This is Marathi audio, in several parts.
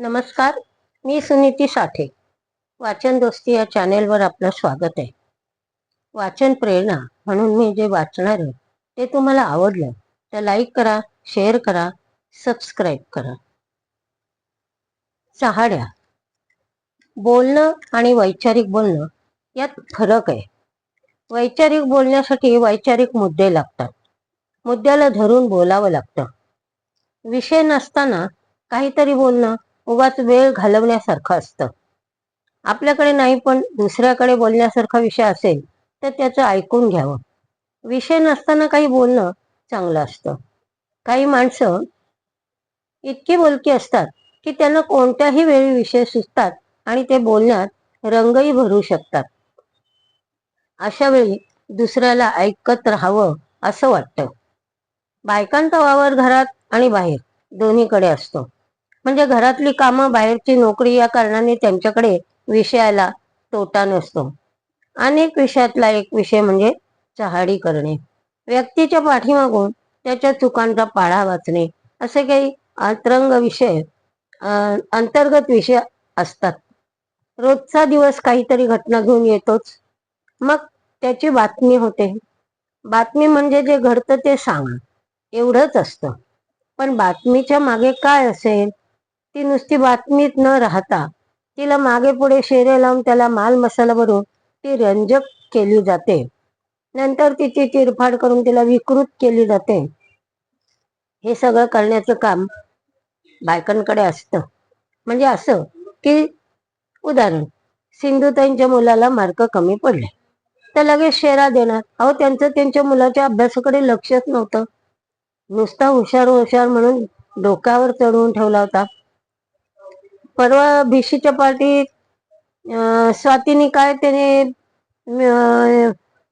नमस्कार मी सुनीती साठे. वाचन दोस्ती या चॅनेलवर आपलं स्वागत आहे. वाचन प्रेरणा म्हणून मी जे वाचणार आहे ते तुम्हाला आवडलं तर लाईक करा शेअर करा सबस्क्राईब करा. चहाड्या बोलणं आणि वैचारिक बोलणं यात फरक आहे. वैचारिक बोलण्यासाठी वैचारिक मुद्दे लागतात. मुद्द्याला धरून बोलावं लागतं. विषय नसताना काहीतरी बोलणं उगाच वेळ घालवण्यासारखं असतं. आपल्याकडे नाही पण दुसऱ्याकडे बोलण्यासारखा विषय असेल तर त्याचं ऐकून घ्यावं. विषय नसताना काही बोलणं चांगलं असतं. काही माणसं इतकी बोलकी असतात की त्यांना कोणत्याही वेळी विषय सुचतात आणि ते बोलण्यात रंगही भरू शकतात. अशा वेळी दुसऱ्याला ऐकत राहावं असं वाटतं. बायकांचा वावर घरात आणि बाहेर दोन्हीकडे असतो. म्हणजे घरातली कामं बाहेरची नोकरी या कारणाने त्यांच्याकडे विषयाला तोटा नसतो. अनेक विषयातला एक विषय म्हणजे चहाडी करणे. व्यक्तीच्या पाठीमागून त्याच्या चुकांचा पाळा वाचणे. असे काही अंतरंग विषय अंतर्गत विषय असतात. रोजचा दिवस काहीतरी घटना घेऊन येतोच. मग त्याची बातमी होते. बातमी म्हणजे जे घडतं ते सांग एवढंच असतं. पण बातमीच्या मागे काय असेल? ती नुसती बातमीत न राहता तिला मागे पुढे शेरे लावून त्याला माल मसाला भरून ती रंजक केली जाते. नंतर तिची चिरफाड करून तिला विकृत केली जाते. हे सगळं करण्याचं काम बायकांकडे असतं. म्हणजे असं की उदाहरण सिंधुताईंच्या मुलाला मार्क कमी पडले. तर लगेच शेरा देणार. अहो त्यांचं त्यांच्या मुलाच्या अभ्यासाकडे लक्षच नव्हतं. नुसता हुशार हुशार म्हणून डोक्यावर चढवून ठेवला होता. परवा भिशीच्या पार्टीत स्वातीने काय त्याने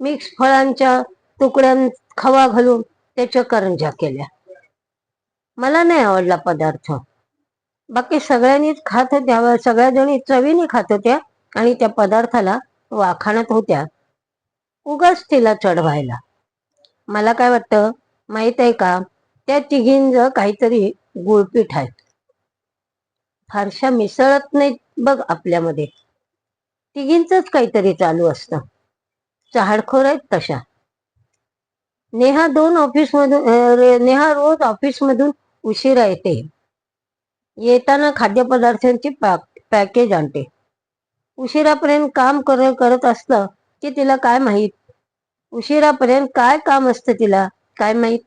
मिक्स फळांच्या तुकड्यां खवा घालून त्याच्या करंजा केल्या. मला नाही आवडला पदार्थ. बाकी सगळ्यांनीच खात होत्या सगळ्या जणी चवीने खात होत्या आणि त्या पदार्थाला वाखाणत होत्या. उगाच तिला चढवायला मला काय वाटतं माहीत आहे का त्या तिघींज काहीतरी गुळपीठ आहेत फारशा मिसळत नाहीत बघ आपल्यामध्ये. तिघींच काहीतरी चालू असतं. चहाडखोर आहेत तशा. नेहा दोन ऑफिस मधून नेहा रोज ऑफिस मधून उशिरा येते. येताना खाद्यपदार्थांची पॅकेज आणते. उशिरापर्यंत काम कर करत असलं की तिला काय माहीत? उशिरापर्यंत काय काम असतं तिला? काय माहीत?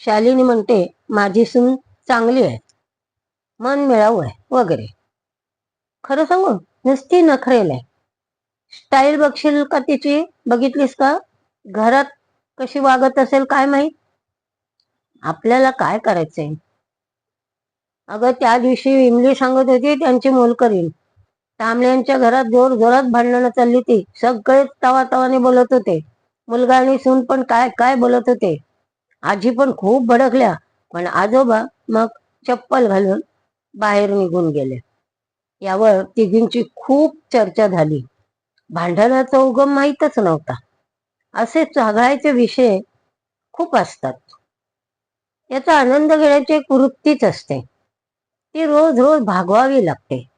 शालिनी म्हणते माझी सून चांगली आहे. मन मिळावू आहे वगैरे. खरं सांगू नुसती नखरेल आहे. स्टाईल बघशील का तिची? बघितलीस का? घरात कशी वागत असेल काय माहीत? आपल्याला काय करायचंय? अगं त्या दिवशी विमली सांगत होती त्यांची मोलकरीन तांबड्यांच्या घरात जोर जोरात भांडणं चालली ती. सगळे तवा तवाने बोलत होते. मुलगा आणि सून पण काय काय बोलत होते? आजी पण खूप भडकल्या. पण आजोबा मग चप्पल घालून बाहेर निघून गेले. यावर तिघींची खूप चर्चा झाली. भांडणाचा उगम माहीतच नव्हता. असे चागळायचे विषय खूप असतात. याचा आनंद घेण्याची एक वृत्तीच असते. ती रोज रोज भागवावी लागते.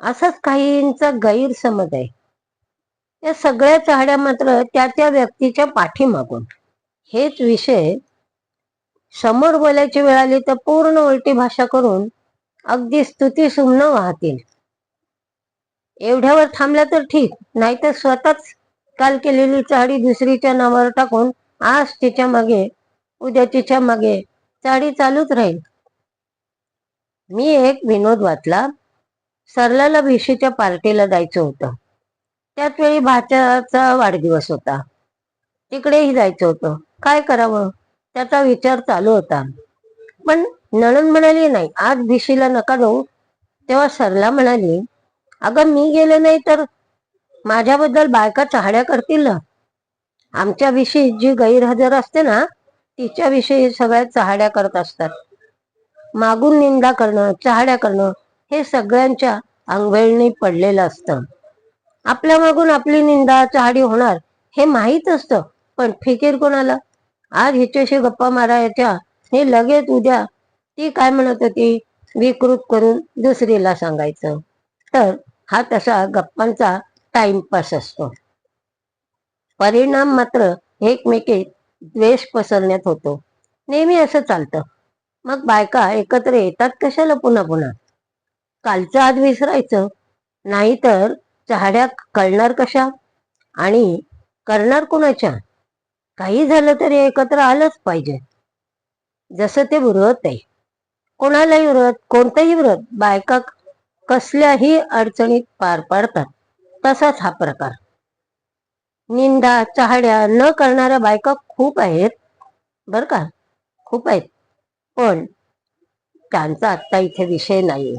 असंच काहींचा गैरसमज आहे. या सगळ्या चाहड्या मात्र त्या त्या व्यक्तीच्या पाठीमागून. हेच विषय समोर बोलायची वेळ आली तर पूर्ण उलटी भाषा करून अगदी स्तुती सुमन वाहतील. एवढ्यावर थांबल्या तर ठीक नाहीतर स्वतःच काल केलेली चाडी दुसरीच्या नावावर टाकून आज तिच्यामागे उद्या तिच्यामागे चाडी चालूच राहील. मी एक विनोद वाचला. सरलाला भिशीच्या पार्टीला जायचं होतं. त्याच वेळी भाच्याचा वाढदिवस होता. तिकडेही जायचं होतं. काय करावं? त्याचा विचार चालू होता. पण नणन म्हणाली नाही आज भिशीला नका जाऊ तेव्हा सरला म्हणाली अगं मी गेले नाही तर माझ्याबद्दल बायका चहाड्या करतील. ना आमच्याविषयी जी गैरहजर असते ना तिच्याविषयी सगळ्या चहाड्या करत असतात. मागून निंदा करणं चहाड्या करणं हे सगळ्यांच्या अंगवेळणी पडलेलं असतं. आपल्या मागून आपली निंदा चहाडी होणार हे माहीत असतं पण फिकीर कोणाला? आज हिच्याशी गप्पा मारायच्या हे लगेच उद्या ती काय म्हणत होती? विकृत करून दुसरीला सांगायचं. तर हा तसा गप्पांचा टाइमपास असतो. परिणाम मात्र एकमेकीत द्वेष पसरण्यात होतो. नेहमी असं चालतं. मग बायका एकत्र येतात कशाला पुन्हा पुन्हा? कालचं आज विसरायचं. नाहीतर चहाड्या कळणार कशा? आणि करणार कुणाच्या? काही झालं तरी एकत्र आलंच पाहिजे. जसं ते बुरवत आहे कोणालाही व्रत कोणतंही व्रत बायका कसल्याही अडचणीत पार पाडतात. तसाच हा प्रकार. निंदा चहाड्या न करणाऱ्या बायका खूप आहेत. बर का? खूप आहेत. पण त्यांचा आत्ता इथे विषय नाही